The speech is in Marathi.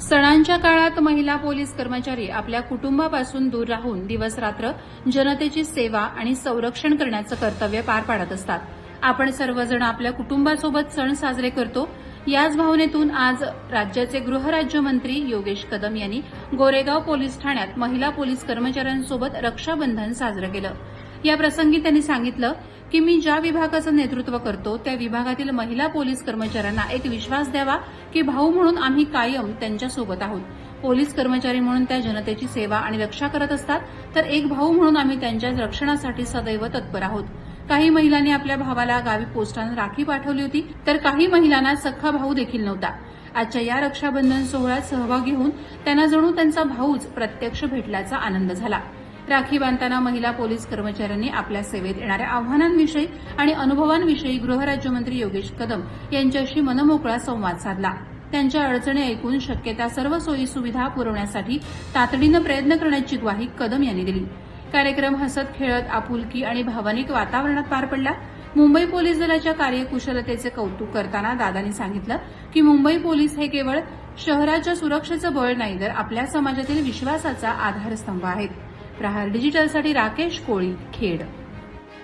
सणांच्या काळात महिला पोलीस कर्मचारी आपल्या कुटुंबापासून दूर राहून दिवस रात्र जनतेची सेवा आणि संरक्षण करण्याचं कर्तव्य पार पाडत असतात. आपण सर्वजण आपल्या कुटुंबासोबत सण साजरे करतो. याच भावनेतून आज राज्याचे गृहराज्यमंत्री योगेश कदम यांनी गोरेगाव पोलीस ठाण्यात महिला पोलीस कर्मचाऱ्यांसोबत रक्षाबंधन साजरं केलं. या प्रसंगी त्यांनी सांगितलं की मी ज्या विभागाचं नेतृत्व करतो त्या विभागातील महिला पोलीस कर्मचाऱ्यांना एक विश्वास द्यावा की भाऊ म्हणून आम्ही कायम त्यांच्यासोबत आहोत. पोलीस कर्मचारी म्हणून त्या जनतेची सेवा आणि रक्षा करत असतात तर एक भाऊ म्हणून आम्ही त्यांच्या रक्षणासाठी सदैव तत्पर आहोत. काही महिलांनी आपल्या भावाला गावी पोस्टानं राखी पाठवली होती तर काही महिलांना सख्खा भाऊ देखील नव्हता. आजच्या या रक्षाबंधन सोहळ्यात सहभागी होऊन त्यांना जणू त्यांचा भाऊच प्रत्यक्ष भेटल्याचा आनंद झाला. राखी बांधताना महिला पोलीस कर्मचाऱ्यांनी आपल्या सेवेत येणाऱ्या आव्हानांविषयी आणि अनुभवांविषयी गृहराज्यमंत्री योगेश कदम यांच्याशी मनमोकळा संवाद साधला. त्यांच्या अडचणी ऐकून शक्य त्या सर्व सोयी सुविधा पुरवण्यासाठी तातडीनं प्रयत्न करण्याची ग्वाही कदम यांनी दिली. कार्यक्रम हसत खेळत आपुलकी आणि भावनिक वातावरणात पार पडला. मुंबई पोलीस दलाच्या कार्यकुशलतेचे कौतुक करताना दादांनी सांगितलं की मुंबई पोलीस हे केवळ शहराच्या सुरक्षेचं बळ नाही तर आपल्या समाजातील विश्वासाचा आधारस्तंभ आहेत. प्रहार. डिजिटलसाठी राकेश कोळी खेड.